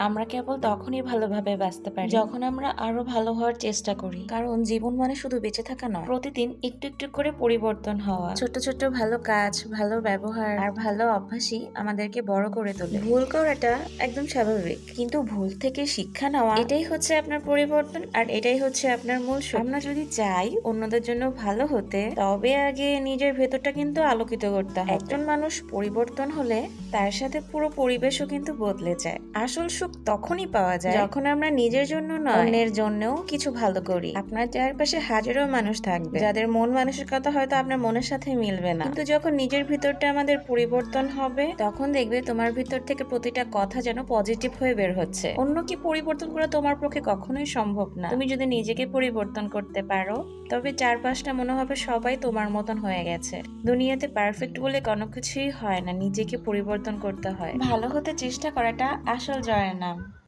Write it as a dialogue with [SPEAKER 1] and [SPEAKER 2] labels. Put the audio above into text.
[SPEAKER 1] আমরা কেবল তখনই ভালোভাবে বাঁচতে পারি। যখন আমরা আরও ভালো হওয়ার চেষ্টা করি। কারণ জীবন মানে শুধু বেঁচে থাকা নয় প্রতিদিন একটু একটু করে পরিবর্তন হওয়া। ছোট ছোট ভালো কাজ ভালো ব্যবহার আর ভালো অভ্যাসই আমাদেরকে বড় করে তোলে। ভুল করাটা একদম স্বাভাবিক কিন্তু ভুল থেকে শিক্ষা নেওয়া এটাই হচ্ছে আপনার পরিবর্তন আর এটাই হচ্ছে আপনার মূল। আমরা যদি চাই অন্যদের জন্য ভালো হতে তবে আগে নিজের ভেতরটা কিন্তু আলোকিত করতে হবে একজন মানুষ পরিবর্তন হলে তার সাথে পুরো পরিবেশও কিন্তু বদলে যায়। আসল সুখ তখনই পাওয়া যায়। যখন আমরা নিজের জন্য নয় অন্যের জন্যও কিছু ভালো করি। আপনার চারপাশে হাজারো মানুষ থাকবে। যাদের মন মানসিকতা হয়তো আপনার মনের সাথে মিলবে না। কিন্তু যখন নিজের ভিতরটা আমাদের পরিবর্তন হবে তখন দেখবে তোমার ভিতর থেকে প্রতিটা কথা যেন পজিটিভ হয়ে বের হচ্ছে। অন্য কি পরিবর্তন করা তোমার পক্ষে কখনোই সম্ভব না। তুমি যদি নিজেকে পরিবর্তন করতে পারো তবে চারপাশটা মনে হবে সবাই তোমার মতন হয়ে গেছে। দুনিয়াতে পারফেক্ট বলে কোনো কিছুই হয় না নিজেকে পরিবর্তন করতে হয়। ভালো হতে চেষ্টা করাটা আসল জয়ের Panam.